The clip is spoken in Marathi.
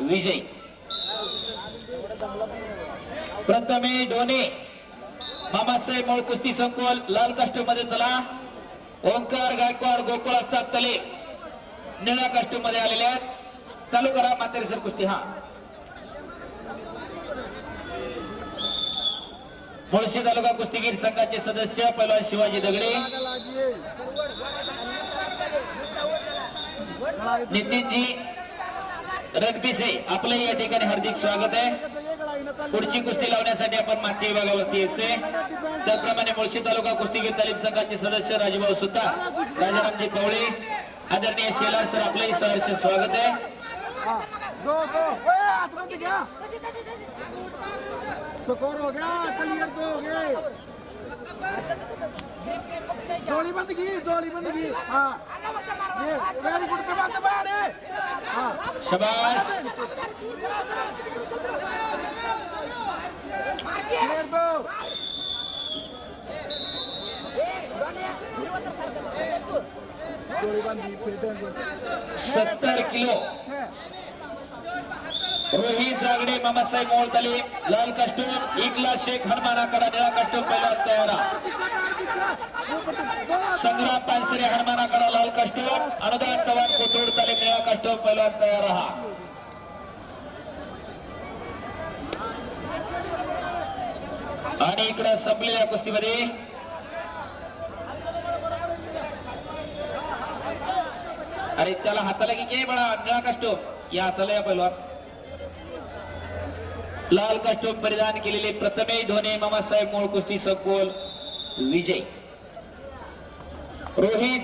विजय. प्रथमे ढोणे मामासाहेब मूळ कुस्ती संकुल लाल कास्टूममध्ये चला. ओंकार गायकवाड गोकुळ असतात तले. निळ्या कास्टूममध्ये आलेले आहेत. चालू करा म्हातारी सर कुस्ती हा. मुळशी तालुका कुस्तीगीर संघाचे सदस्य पैलवान शिवाजी दगडे. नितीनजी रणपिसे आपलं या ठिकाणी हार्दिक स्वागत आहे. पुढची कुस्ती लावण्यासाठी आपण मागच्या विभागावरती येते त्याचप्रमाणे मुळशी तालुका कुस्तीगीर तालीम संघाचे सदस्य राजूभाऊ सुद्धा राजारामजी कवळे आदरणीय शेलार सर आपलंही सहर्ष स्वागत आहे. हो हो जोड़ी बंद जोड़ी बंद हाँ। ये वेरी गुड शबास. सत्तर किलो. रोहित जागडे मामासाहेब मोळ तालीम लाल कास्टूम इकला शेख हनुमान आकडा निळा कास्टूम पहिला तयारा. संग्राम पानसरे हनुमान आकडा लाल कास्टूम अनुदान चव्हाण कास्टूम तयार आहात आणि इकडे संपलेल्या कुस्तीमध्ये. अरे त्याला हाताला की के बळा? निळा कष्टोप या हाताला या पहिलवान लाल कष्टोप परिधान केलेले प्रथमेश धोने मामासाहेब मूळ कुस्ती सकोल विजय. रोहित